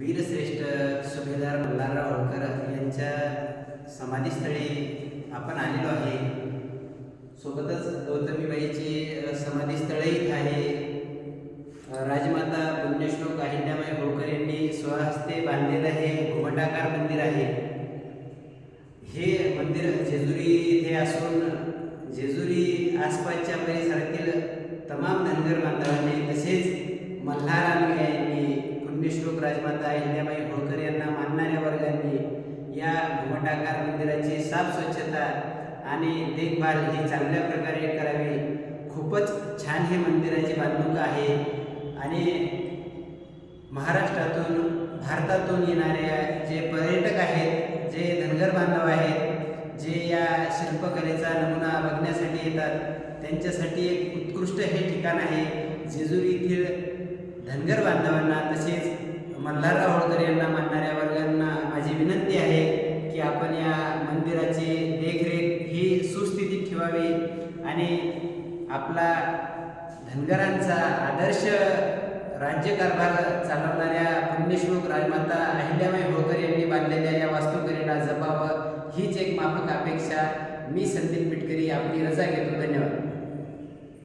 वीरश्रेष्ठ सुभेदार मल्हारराव होळकर यांच्या समाधीस्थळी आपण आलेलो आहे. सोबतच गौतमीबाईची समाधीस्थळही आहे. राजमाता पुण्यश्लोक अहिल्याबाई होळकर यांनी स्वहस्ते बांधलेलं हे घुमटाकार मंदिर आहे. हे मंदिर जेजुरी इथे असून जेजुरी आसपासच्या परिसरातील तमाम धनगर बांधवांनी तसेच देशमुख राजमाता अहिल्याबाई होळकर यांना मानणाऱ्या वर्गांनी या घुमटाकार मंदिराची साफ स्वच्छता आणि देखभाल ही चांगल्या प्रकारे करावी. खूपच छान हे मंदिराची बांधणूक आहे. आणि महाराष्ट्रातून भारतातून येणाऱ्या जे पर्यटक आहेत जे धनगर बांधव आहेत जे या शिल्पकलेचा नमुना बघण्यासाठी येतात त्यांच्यासाठी एक उत्कृष्ट हे ठिकाण आहे. जेजुरी येथील धनगर बांधवांना तसेच मल्हारराव होळकर यांना मानणाऱ्या वर्गांना माझी विनंती आहे की आपण या मंदिराची देखरेख ही सुस्थितीत ठेवावी आणि आपला धनगरांचा आदर्श राज्यकारभार चालवणाऱ्या पुण्यश्लोक राजमाता अहिल्याबाई होळकर यांनी बांधलेल्या या वास्तुकलेला जपावं हीच एक माफक अपेक्षा मी संदीप पिटकरी आपली रजा घेतो. धन्यवाद.